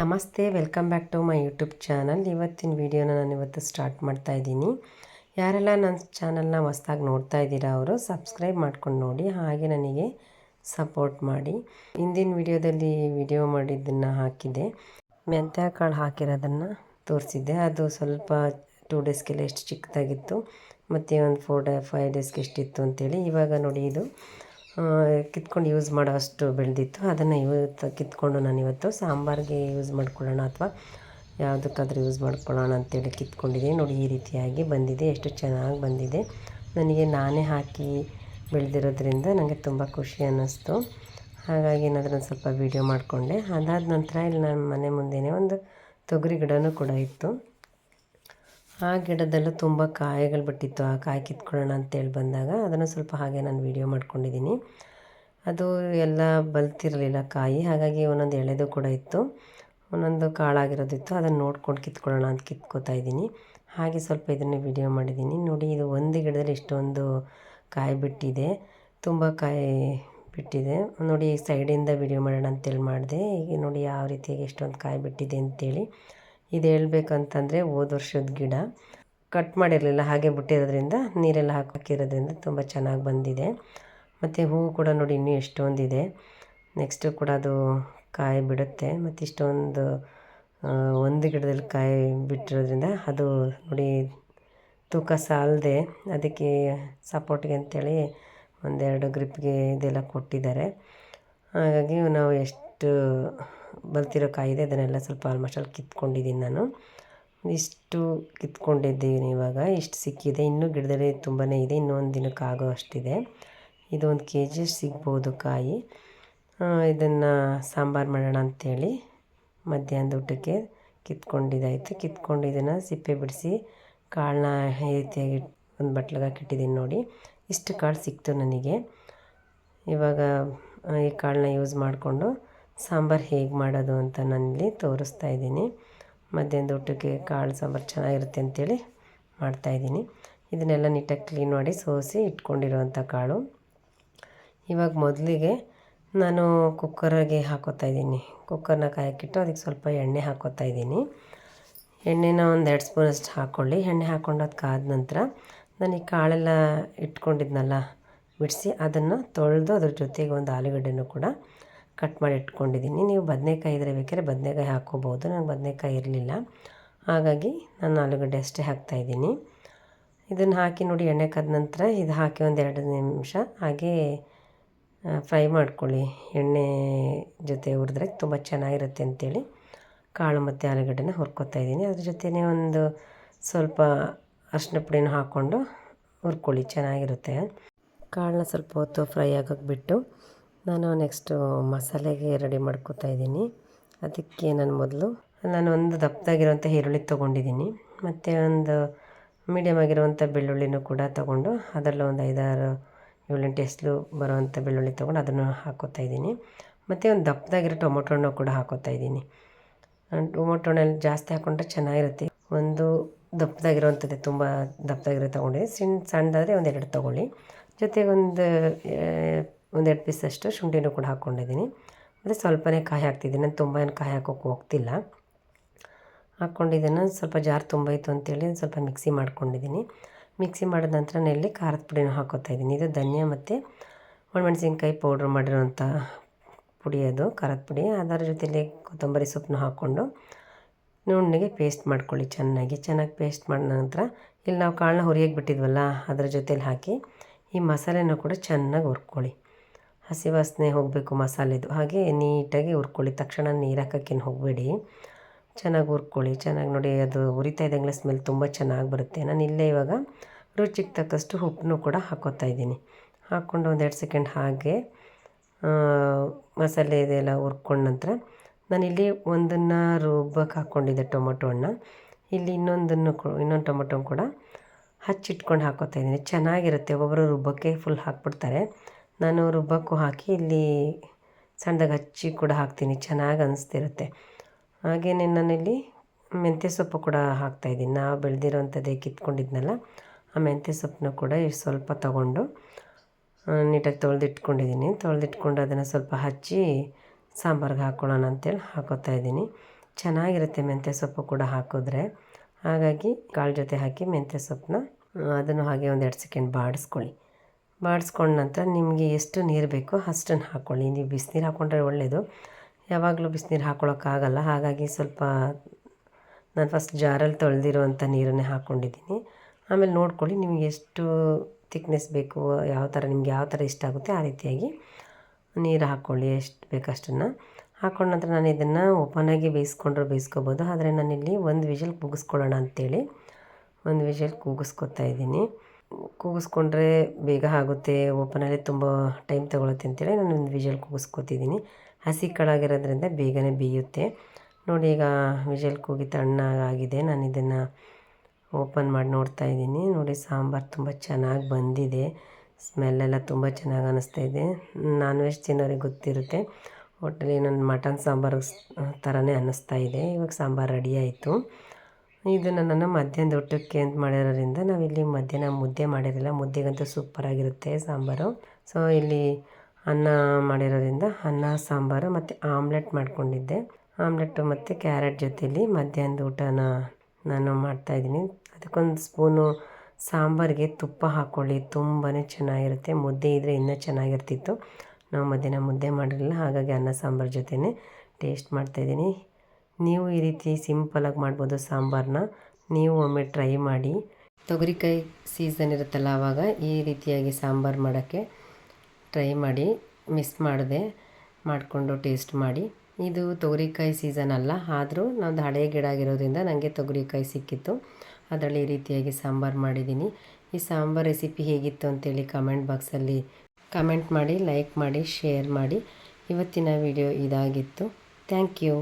ನಮಸ್ತೆ, welcome back to my YouTube channel. ಇವತ್ತಿನ ವಿಡಿಯೋನ ನಾನು ಇವತ್ತು ಸ್ಟಾರ್ಟ್ ಮಾಡ್ತಾ ಇದ್ದೀನಿ. ಯಾರೆಲ್ಲ ನನ್ನ ಚಾನಲ್ನ ಹೊಸ್ದಾಗಿ ನೋಡ್ತಾ ಇದ್ದೀರಾ ಅವರು, ಸಬ್ಸ್ಕ್ರೈಬ್ ಮಾಡ್ಕೊಂಡು ನೋಡಿ, ಹಾಗೆ ನನಗೆ ಸಪೋರ್ಟ್ ಮಾಡಿ. ಹಿಂದಿನ ವಿಡಿಯೋದಲ್ಲಿ ವಿಡಿಯೋ ಮಾಡಿದ್ದನ್ನು ಹಾಕಿದ್ದೆ ಮೆಂತ್ಯ ಕಾಳು ಹಾಕಿರೋದನ್ನು ತೋರಿಸಿದ್ದೆ. ಅದು ಸ್ವಲ್ಪ ಟೂ ಡೇಸ್ಗೆಲ್ಲ ಎಷ್ಟು ಚಿಕ್ಕದಾಗಿತ್ತು, ಮತ್ತು ಒಂದು ಫೋರ್ ಡೇ ಫೈವ್ ಡೇಸ್ಗೆ ಎಷ್ಟಿತ್ತು ಅಂತೇಳಿ ಇವಾಗ ನೋಡಿ ಇದು. ಕಿತ್ಕೊಂಡು ಯೂಸ್ ಮಾಡೋ ಅಷ್ಟು ಬೆಳೆದಿತ್ತು. ಅದನ್ನು ಇವತ್ತು ಕಿತ್ಕೊಂಡು ನಾನು ಇವತ್ತು ಸಾಂಬಾರಿಗೆ ಯೂಸ್ ಮಾಡ್ಕೊಳ್ಳೋಣ ಅಥವಾ ಯಾವುದಕ್ಕಾದ್ರೂ ಯೂಸ್ ಮಾಡ್ಕೊಳ್ಳೋಣ ಅಂತೇಳಿ ಕಿತ್ಕೊಂಡಿದ್ದೀನಿ ನೋಡಿ ಈ ರೀತಿಯಾಗಿ ಬಂದಿದೆ. ಎಷ್ಟು ಚೆನ್ನಾಗಿ ಬಂದಿದೆ. ನನಗೆ ನಾನೇ ಹಾಕಿ ಬೆಳೆದಿರೋದ್ರಿಂದ ನನಗೆ ತುಂಬ ಖುಷಿ ಅನ್ನಿಸ್ತು. ಹಾಗಾಗಿ ಏನಾದರೂ ಒಂದು ಸ್ವಲ್ಪ ವೀಡಿಯೋ ಮಾಡಿಕೊಂಡೆ. ಅದಾದ ನಂತರ ಇಲ್ಲಿ ನನ್ನ ಮನೆ ಮುಂದೆಯೇ ಒಂದು ತೊಗರಿ ಗಿಡವೂ ಕೂಡ ಇತ್ತು. ಆ ಗಿಡದಲ್ಲೂ ತುಂಬ ಕಾಯಿಗಳು ಬಿಟ್ಟಿತ್ತು. ಆ ಕಾಯಿ ಕಿತ್ಕೊಳ್ಳೋಣ ಅಂತೇಳಿ ಬಂದಾಗ ಅದನ್ನು ಸ್ವಲ್ಪ ಹಾಗೆ ನಾನು ವೀಡಿಯೋ ಮಾಡ್ಕೊಂಡಿದ್ದೀನಿ. ಅದು ಎಲ್ಲ ಬಲ್ತಿರಲಿಲ್ಲ ಕಾಯಿ, ಹಾಗಾಗಿ ಒಂದೊಂದು ಎಳೆದು ಕೂಡ ಇತ್ತು. ಒಂದೊಂದು ಕಾಳಾಗಿರೋದಿತ್ತು. ಅದನ್ನು ನೋಡ್ಕೊಂಡು ಕಿತ್ಕೊಳ್ಳೋಣ ಅಂತ ಕಿತ್ಕೋತಾ ಇದ್ದೀನಿ. ಹಾಗೆ ಸ್ವಲ್ಪ ಇದನ್ನು ವೀಡಿಯೋ ಮಾಡಿದ್ದೀನಿ. ನೋಡಿ, ಇದು ಒಂದು ಗಿಡದಲ್ಲಿ ಇಷ್ಟೊಂದು ಕಾಯಿ ಬಿಟ್ಟಿದೆ. ತುಂಬ ಕಾಯಿ ಬಿಟ್ಟಿದೆ. ನೋಡಿ ಸೈಡಿಂದ ವೀಡಿಯೋ ಮಾಡೋಣ ಅಂತೇಳಿ ಮಾಡಿದೆ. ಈಗ ನೋಡಿ, ಯಾವ ರೀತಿಯಾಗಿ ಎಷ್ಟೊಂದು ಕಾಯಿ ಬಿಟ್ಟಿದೆ ಅಂತೇಳಿ. ಇದು ಹೇಳ್ಬೇಕಂತಂದರೆ ಹೋದ ವರ್ಷದ ಗಿಡ. ಕಟ್ ಮಾಡಿರಲಿಲ್ಲ, ಹಾಗೆ ಬಿಟ್ಟಿರೋದ್ರಿಂದ ನೀರೆಲ್ಲ ಹಾಕಿರೋದ್ರಿಂದ ತುಂಬ ಚೆನ್ನಾಗಿ ಬಂದಿದೆ. ಮತ್ತು ಹೂವು ಕೂಡ ನೋಡಿ ಇನ್ನೂ ಎಷ್ಟೊಂದಿದೆ. ನೆಕ್ಸ್ಟು ಕೂಡ ಅದು ಕಾಯಿ ಬಿಡುತ್ತೆ. ಮತ್ತು ಇಷ್ಟೊಂದು ಒಂದು ಗಿಡದಲ್ಲಿ ಕಾಯಿ ಬಿಟ್ಟಿರೋದ್ರಿಂದ ಅದು ನೋಡಿ ತೂಕ ಸಾಲದೆ ಅದಕ್ಕೆ ಸಪೋರ್ಟ್ಗೆ ಅಂತೇಳಿ ಒಂದೆರಡು ಗ್ರಿಪ್ಗೆ ಇದೆಲ್ಲ ಕೊಟ್ಟಿದ್ದಾರೆ. ಹಾಗಾಗಿ ನಾವು ಎಷ್ಟು ಬಲ್ತಿರೋ ಕಾಯಿ ಇದೆ ಅದನ್ನೆಲ್ಲ ಸ್ವಲ್ಪ ಆಲ್ಮೋಸ್ಟ್ ಅಲ್ಲಿ ಕಿತ್ಕೊಂಡಿದ್ದೀನಿ ನಾನು. ಇಷ್ಟು ಕಿತ್ಕೊಂಡಿದ್ದೀನಿ ಇವಾಗ. ಇಷ್ಟು ಸಿಕ್ಕಿದೆ. ಇನ್ನೂ ಗಿಡದಲ್ಲಿ ತುಂಬಾ ಇದೆ. ಇನ್ನೊಂದು ದಿನಕ್ಕೆ ಆಗೋ ಅಷ್ಟಿದೆ. ಇದು ಒಂದು ಕೆ ಜಿ ಸಿಗ್ಬೋದು ಕಾಯಿ. ಇದನ್ನು ಸಾಂಬಾರು ಮಾಡೋಣ ಅಂಥೇಳಿ ಮಧ್ಯಾಹ್ನದ ಊಟಕ್ಕೆ ಕಿತ್ಕೊಂಡಿದ್ದಾಯಿತು. ಕಿತ್ಕೊಂಡು ಇದನ್ನು ಸಿಪ್ಪೆ ಬಿಡಿಸಿ ಕಾಳನ್ನ ಈ ರೀತಿಯಾಗಿ ಒಂದು ಬಟ್ಲಿಗೆ ಹಾಕಿಟ್ಟಿದ್ದೀನಿ ನೋಡಿ. ಇಷ್ಟು ಕಾಳು ಸಿಕ್ತು ನನಗೆ. ಇವಾಗ ಈ ಕಾಳನ್ನ ಯೂಸ್ ಮಾಡಿಕೊಂಡು ಸಾಂಬಾರು ಹೇಗೆ ಮಾಡೋದು ಅಂತ ನಾನಿಲ್ಲಿ ತೋರಿಸ್ತಾ ಇದ್ದೀನಿ. ಮಧ್ಯಾಹ್ನದ ಊಟಕ್ಕೆ ಕಾಳು ಸಾಂಬಾರು ಚೆನ್ನಾಗಿರುತ್ತೆ ಅಂತೇಳಿ ಮಾಡ್ತಾಯಿದ್ದೀನಿ ಇದನ್ನೆಲ್ಲ ನೀಟಾಗಿ ಕ್ಲೀನ್ ಮಾಡಿ ಸೋಸಿ ಇಟ್ಕೊಂಡಿರುವಂಥ ಕಾಳು. ಇವಾಗ ಮೊದಲಿಗೆ ನಾನು ಕುಕ್ಕರಿಗೆ ಹಾಕೋತಾ ಇದ್ದೀನಿ. ಕುಕ್ಕರ್ನ ಕಾಯಕ್ಕಿಟ್ಟು ಅದಕ್ಕೆ ಸ್ವಲ್ಪ ಎಣ್ಣೆ ಹಾಕೋತಾ ಇದ್ದೀನಿ. ಎಣ್ಣೆನ ಒಂದು ಎರಡು ಸ್ಪೂನಷ್ಟು ಹಾಕ್ಕೊಳ್ಳಿ ಎಣ್ಣೆ ಹಾಕ್ಕೊಂಡು ಅದು ಕಾದ ನಂತರ ನಾನು ಈ ಕಾಳೆಲ್ಲ ಇಟ್ಕೊಂಡಿದ್ನಲ್ಲ, ಬಿಡಿಸಿ ಅದನ್ನು ತೊಳೆದು ಅದ್ರ ಜೊತೆಗೆ ಒಂದು ಆಲೂಗಡ್ಡೆನೂ ಕೂಡ ಕಟ್ ಮಾಡಿ ಇಟ್ಕೊಂಡಿದ್ದೀನಿ. ನೀವು ಬದನೇಕಾಯಿ ಇದ್ದರೆ ಬೇಕಾದ್ರೆ ಬದನೇಕಾಯಿ ಹಾಕ್ಕೋಬೋದು. ನಾನು ಬದನೇಕಾಯಿ ಇರಲಿಲ್ಲ. ಹಾಗಾಗಿ ನಾನು ಆಲೂಗಡ್ಡೆ ಅಷ್ಟೇ ಹಾಕ್ತಾಯಿದ್ದೀನಿ ಇದನ್ನು ಹಾಕಿ ನೋಡಿ ಎಣ್ಣೆ ಕಾದ ನಂತರ ಇದು ಹಾಕಿ ಒಂದು ಎರಡು ನಿಮಿಷ ಹಾಗೇ ಫ್ರೈ ಮಾಡ್ಕೊಳ್ಳಿ. ಎಣ್ಣೆ ಜೊತೆ ಹುರಿದ್ರೆ ತುಂಬ ಚೆನ್ನಾಗಿರುತ್ತೆ ಅಂತೇಳಿ ಕಾಳು ಮತ್ತು ಆಲೂಗಡ್ಡೆನ ಹುರ್ಕೊತಾ ಇದ್ದೀನಿ. ಅದ್ರ ಜೊತೆನೇ ಒಂದು ಸ್ವಲ್ಪ ಅರಿಶಿನ ಪುಡಿನ ಹಾಕ್ಕೊಂಡು ಹುರ್ಕೊಳ್ಳಿ. ಚೆನ್ನಾಗಿರುತ್ತೆ. ಕಾಳನ್ನ ಸ್ವಲ್ಪ ಹೊತ್ತು ಫ್ರೈ ಆಗೋಕ್ಕೆ ಬಿಟ್ಟು ನಾನು ನೆಕ್ಸ್ಟು ಮಸಾಲೆಗೆ ರೆಡಿ ಮಾಡ್ಕೋತಾ ಇದ್ದೀನಿ. ಅದಕ್ಕೆ ನಾನು ಮೊದಲು ನಾನು ಒಂದು ದಪ್ಪದಾಗಿರುವಂಥ ಈರುಳ್ಳಿ ತೊಗೊಂಡಿದ್ದೀನಿ. ಮತ್ತು ಒಂದು ಮೀಡಿಯಮ್ ಆಗಿರುವಂಥ ಬೆಳ್ಳುಳ್ಳಿನೂ ಕೂಡ ತೊಗೊಂಡು ಅದರಲ್ಲೂ ಒಂದು ಐದಾರು ಏಳೆಂಟು ಎಸ್ಲು ಬರುವಂಥ ಬೆಳ್ಳುಳ್ಳಿ ತೊಗೊಂಡು ಅದನ್ನು ಹಾಕೋತಾ ಇದ್ದೀನಿ. ಮತ್ತು ಒಂದು ದಪ್ಪದಾಗಿರೋ ಟೊಮೊಟೊ ಹಣ್ಣು ಕೂಡ ಹಾಕೋತಾ ಇದ್ದೀನಿ. ಟೊಮೊಟೊ ಹಣ್ಣಲ್ಲಿ ಜಾಸ್ತಿ ಹಾಕ್ಕೊಂಡ್ರೆ ಚೆನ್ನಾಗಿರುತ್ತೆ. ಒಂದು ದಪ್ಪದಾಗಿರುವಂಥದ್ದೇ, ತುಂಬ ದಪ್ಪದಾಗಿರೋ ತೊಗೊಂಡಿದ್ದೀನಿ. ಸಣ್ಣ ಸಣ್ಣದಾದರೆ ಒಂದೆರಡು ತೊಗೊಳ್ಳಿ. ಜೊತೆಗೆ ಒಂದು ಪೀಸ್ ಅಷ್ಟು ಶುಂಠಿನೂ ಕೂಡ ಹಾಕ್ಕೊಂಡಿದ್ದೀನಿ. ಮತ್ತು ಸ್ವಲ್ಪನೇ ಕಾಯಿ ಹಾಕ್ತಿದ್ದೀನಿ. ನಾನು ತುಂಬ ಏನು ಕಾಯಿ ಹಾಕೋಕ್ಕೆ ಹೋಗ್ತಿಲ್ಲ. ಹಾಕ್ಕೊಂಡಿದ್ದನ್ನು ಸ್ವಲ್ಪ ಜಾರ್ ತುಂಬ ಇತ್ತು ಅಂತೇಳಿ ಒಂದು ಸ್ವಲ್ಪ ಮಿಕ್ಸಿ ಮಾಡ್ಕೊಂಡಿದ್ದೀನಿ. ಮಿಕ್ಸಿ ಮಾಡಿದ ನಂತರ ನೆಲ್ಲಿ ಖಾರದ ಪುಡಿನೂ ಹಾಕೋತಾ ಇದ್ದೀನಿ. ಇದು ಧನಿಯಾ ಮತ್ತು ಒಣಮೆಣಸಿನ್ಕಾಯಿ ಪೌಡ್ರ್ ಮಾಡಿರೋಂಥ ಪುಡಿ ಅದು, ಖಾರದ ಪುಡಿ. ಅದರ ಜೊತೆಯಲ್ಲಿ ಕೊತ್ತಂಬರಿ ಸೊಪ್ಪನ್ನು ಹಾಕ್ಕೊಂಡು ನುಣ್ಣಗೆ ಪೇಸ್ಟ್ ಮಾಡ್ಕೊಳ್ಳಿ ಚೆನ್ನಾಗಿ. ಚೆನ್ನಾಗಿ ಪೇಸ್ಟ್ ಮಾಡಿದ ನಂತರ ಇಲ್ಲಿ ನಾವು ಕಾಳನ್ನ ಹುರಿಯಾಗಿ ಬಿಟ್ಟಿದ್ವಲ್ಲ, ಅದರ ಜೊತೇಲಿ ಹಾಕಿ ಈ ಮಸಾಲೆನೂ ಕೂಡ ಚೆನ್ನಾಗಿ ಹುರ್ಕೊಳ್ಳಿ. ಹಸಿ ವಾಸನೆ ಹೋಗಬೇಕು ಮಸಾಲೆದು. ಹಾಗೆ ನೀಟಾಗಿ ಹುರ್ಕೊಳ್ಳಿ. ತಕ್ಷಣ ನೀರು ಹಾಕೋಕ್ಕೇನು ಹೋಗಬೇಡಿ. ಚೆನ್ನಾಗಿ ಹುರ್ಕೊಳ್ಳಿ. ಚೆನ್ನಾಗಿ ನೋಡಿ ಅದು ಉರಿತಾ ಇದ್ದಂಗೆ ಸ್ಮೆಲ್ ತುಂಬ ಚೆನ್ನಾಗಿ ಬರುತ್ತೆ. ನಾನು ಇಲ್ಲೇ ಇವಾಗ ರುಚಿಗೆ ತಕ್ಕಷ್ಟು ಉಪ್ಪನ್ನು ಕೂಡ ಹಾಕೋತಾ ಇದ್ದೀನಿ. ಹಾಕ್ಕೊಂಡು ಒಂದೆರಡು ಸೆಕೆಂಡ್ ಹಾಗೆ ಮಸಾಲೆ ಇದೆಲ್ಲ ಹುರ್ಕೊಂಡ ನಂತರ ನಾನಿಲ್ಲಿ ಒಂದನ್ನು ರುಬ್ಬಕ್ಕೆ ಹಾಕ್ಕೊಂಡಿದ್ದೆ ಟೊಮೊಟೊ ಹಣ್ಣ. ಇಲ್ಲಿ ಇನ್ನೊಂದನ್ನು ಇನ್ನೊಂದು ಟೊಮೊಟೊ ಕೂಡ ಹಚ್ಚಿಟ್ಕೊಂಡು ಹಾಕೋತಾ ಇದ್ದೀನಿ. ಚೆನ್ನಾಗಿರುತ್ತೆ. ಒಬ್ಬೊಬ್ಬರು ರುಬ್ಬಕ್ಕೆ ಫುಲ್ ಹಾಕ್ಬಿಡ್ತಾರೆ. ನಾನು ರುಬ್ಬಕ್ಕೂ ಹಾಕಿ ಇಲ್ಲಿ ಸಣ್ಣದಾಗಿ ಹಚ್ಚಿ ಕೂಡ ಹಾಕ್ತೀನಿ. ಚೆನ್ನಾಗಿ ಅನಿಸ್ತಿರುತ್ತೆ. ಹಾಗೆಯೇ ನಾನಿಲ್ಲಿ ಮೆಂತ್ಯ ಸೊಪ್ಪು ಕೂಡ ಹಾಕ್ತಾಯಿದ್ದೀನಿ ನಾವು ಬೆಳೆದಿರೋಂಥದ್ದೇ ಕಿತ್ಕೊಂಡಿದ್ನಲ್ಲ, ಆ ಮೆಂತ್ಯ ಸೊಪ್ಪನ್ನ ಕೂಡ ಇಷ್ಟು ಸ್ವಲ್ಪ ತಗೊಂಡು ನೀಟಾಗಿ ತೊಳೆದಿಟ್ಕೊಂಡಿದ್ದೀನಿ. ತೊಳೆದಿಟ್ಕೊಂಡು ಅದನ್ನು ಸ್ವಲ್ಪ ಹಚ್ಚಿ ಸಾಂಬಾರ್ಗೆ ಹಾಕ್ಕೊಳ್ಳೋಣ ಅಂತೇಳಿ ಹಾಕೋತಾ ಇದ್ದೀನಿ. ಚೆನ್ನಾಗಿರುತ್ತೆ ಮೆಂತ್ಯ ಸೊಪ್ಪು ಕೂಡ ಹಾಕಿದ್ರೆ. ಹಾಗಾಗಿ ಕಾಳು ಜೊತೆ ಹಾಕಿ ಮೆಂತ್ಯ ಸೊಪ್ಪನ್ನ, ಅದನ್ನು ಹಾಗೆ ಒಂದು ಎರಡು ಸೆಕೆಂಡ್ ಬಾಡಿಸ್ಕೊಳ್ಳಿ. ಬಾಡಿಸ್ಕೊಂಡ ನಂತರ ನಿಮಗೆ ಎಷ್ಟು ನೀರು ಬೇಕೋ ಅಷ್ಟನ್ನು ಹಾಕ್ಕೊಳ್ಳಿ. ನೀವು ಬಿಸಿನೀರು ಹಾಕ್ಕೊಂಡ್ರೆ ಒಳ್ಳೆಯದು ಯಾವಾಗಲೂ ಬಿಸಿನೀರು ಹಾಕ್ಕೊಳ್ಳೋಕ್ಕಾಗಲ್ಲ ಹಾಗಾಗಿ ಸ್ವಲ್ಪ ನಾನು ಫಸ್ಟ್ ಜಾರಲ್ಲಿ ತೊಳೆದಿರುವಂಥ ನೀರನ್ನೇ ಹಾಕ್ಕೊಂಡಿದ್ದೀನಿ. ಆಮೇಲೆ ನೋಡ್ಕೊಳ್ಳಿ ನಿಮಗೆ ಎಷ್ಟು ತಿಕ್ನೆಸ್ ಬೇಕು, ಯಾವ ಥರ, ನಿಮ್ಗೆ ಯಾವ ಥರ ಇಷ್ಟ ಆಗುತ್ತೆ ಆ ರೀತಿಯಾಗಿ ನೀರು ಹಾಕ್ಕೊಳ್ಳಿ. ಎಷ್ಟು ಬೇಕಷ್ಟನ್ನು ಹಾಕ್ಕೊಂಡ ನಂತರ ನಾನು ಇದನ್ನು ಓಪನಾಗಿ ಬೇಯಿಸ್ಕೊಂಡ್ರೆ ಬೇಯಿಸ್ಕೊಬೋದು. ಆದರೆ ನಾನಿಲ್ಲಿ ಒಂದು ವಿಷಲ್ ಕೂಗಿಸ್ಕೊಳ್ಳೋಣ ಅಂಥೇಳಿ ಒಂದು ವಿಷಲ್ ಕೂಗಿಸ್ಕೊತಾ ಇದ್ದೀನಿ. ಕೂಗಿಸ್ಕೊಂಡ್ರೆ ಬೇಗ ಆಗುತ್ತೆ ಓಪನಲ್ಲಿ ತುಂಬ ಟೈಮ್ ತೊಗೊಳುತ್ತೆ ಅಂತೇಳಿ ನಾನು ಒಂದು ವಿಷಲ್ ಕೂಗಿಸ್ಕೊತಿದ್ದೀನಿ. ಹಸಿ ಕಳಾಗಿರೋದ್ರಿಂದ ಬೇಗನೆ ಬೇಯುತ್ತೆ. ನೋಡಿ ಈಗ ವಿಷಲ್ ಕೂಗಿ ತಣ್ಣಗಾಗಿದೆ, ನಾನು ಇದನ್ನು ಓಪನ್ ಮಾಡಿ ನೋಡ್ತಾ ಇದ್ದೀನಿ. ನೋಡಿ ಸಾಂಬಾರು ತುಂಬ ಚೆನ್ನಾಗಿ ಬಂದಿದೆ. ಸ್ಮೆಲ್ಲೆಲ್ಲ ತುಂಬ ಚೆನ್ನಾಗಿ ಅನ್ನಿಸ್ತಾ ಇದೆ. ನಾನ್ ವೆಜ್ ತಿನ್ನೋರಿಗೆ ಗೊತ್ತಿರುತ್ತೆ. ಒಟ್ಟಲ್ಲಿ ನನ್ನ ಮಟನ್ ಸಾಂಬಾರು ಥರನೇ ಅನ್ನಿಸ್ತಾ ಇದೆ. ಇವಾಗ ಸಾಂಬಾರು ರೆಡಿ ಆಯಿತು. ಇದನ್ನು ನಾನು ಮಧ್ಯಾಹ್ನದ ಊಟಕ್ಕೆ ಅಂತ ಮಾಡಿರೋದ್ರಿಂದ ನಾವಿಲ್ಲಿ ಮಧ್ಯಾಹ್ನ ಮುದ್ದೆ ಮಾಡಿರಲ್ಲ. ಮುದ್ದೆಗಂತೂ ಸೂಪರಾಗಿರುತ್ತೆ ಸಾಂಬಾರು. ಸೊ ಇಲ್ಲಿ ಅನ್ನ ಮಾಡಿರೋದ್ರಿಂದ ಅನ್ನ, ಸಾಂಬಾರು ಮತ್ತು ಆಮ್ಲೆಟ್ ಮಾಡ್ಕೊಂಡಿದ್ದೆ. ಆಮ್ಲೆಟ್ಟು ಮತ್ತು ಕ್ಯಾರೆಟ್ ಜೊತೆಯಲ್ಲಿ ಮಧ್ಯಾಹ್ನದ ಊಟನ ನಾನು ಮಾಡ್ತಾಯಿದ್ದೀನಿ ಅದಕ್ಕೊಂದು ಸ್ಪೂನು ಸಾಂಬಾರಿಗೆ ತುಪ್ಪ ಹಾಕ್ಕೊಳ್ಳಿ ತುಂಬಾ ಚೆನ್ನಾಗಿರುತ್ತೆ. ಮುದ್ದೆ ಇದ್ದರೆ ಇನ್ನೂ ಚೆನ್ನಾಗಿರ್ತಿತ್ತು. ನಾವು ಮಧ್ಯಾಹ್ನ ಮುದ್ದೆ ಮಾಡಿರಲಿಲ್ಲ. ಹಾಗಾಗಿ ಅನ್ನ, ಸಾಂಬಾರು ಜೊತೆನೇ ಟೇಸ್ಟ್ ಮಾಡ್ತಾಯಿದ್ದೀನಿ ನೀವು ಈ ರೀತಿ ಸಿಂಪಲಾಗಿ ಮಾಡ್ಬೋದು ಸಾಂಬಾರನ್ನ ನೀವು ಒಮ್ಮೆ ಟ್ರೈ ಮಾಡಿ. ತೊಗರಿಕಾಯಿ ಸೀಸನ್ ಇರುತ್ತಲ್ಲ ಆವಾಗ ಈ ರೀತಿಯಾಗಿ ಸಾಂಬಾರು ಮಾಡೋಕ್ಕೆ ಟ್ರೈ ಮಾಡಿ. ಮಿಸ್ ಮಾಡಿದೆ ಮಾಡಿಕೊಂಡು ಟೇಸ್ಟ್ ಮಾಡಿ. ಇದು ತೊಗರಿಕಾಯಿ ಸೀಸನ್ ಅಲ್ಲ, ಆದರೂ ನಂದು ಹಳೆಯ ಗಿಡ ಆಗಿರೋದ್ರಿಂದ ನನಗೆ ತೊಗರಿಕಾಯಿ ಸಿಕ್ಕಿತ್ತು. ಅದರಲ್ಲಿ ಈ ರೀತಿಯಾಗಿ ಸಾಂಬಾರು ಮಾಡಿದ್ದೀನಿ. ಈ ಸಾಂಬಾರು ರೆಸಿಪಿ ಹೇಗಿತ್ತು ಅಂತೇಳಿ ಕಮೆಂಟ್ ಬಾಕ್ಸಲ್ಲಿ ಕಮೆಂಟ್ ಮಾಡಿ ಲೈಕ್ ಮಾಡಿ ಶೇರ್ ಮಾಡಿ. ಇವತ್ತಿನ ವಿಡಿಯೋ ಇದಾಗಿತ್ತು. Thank you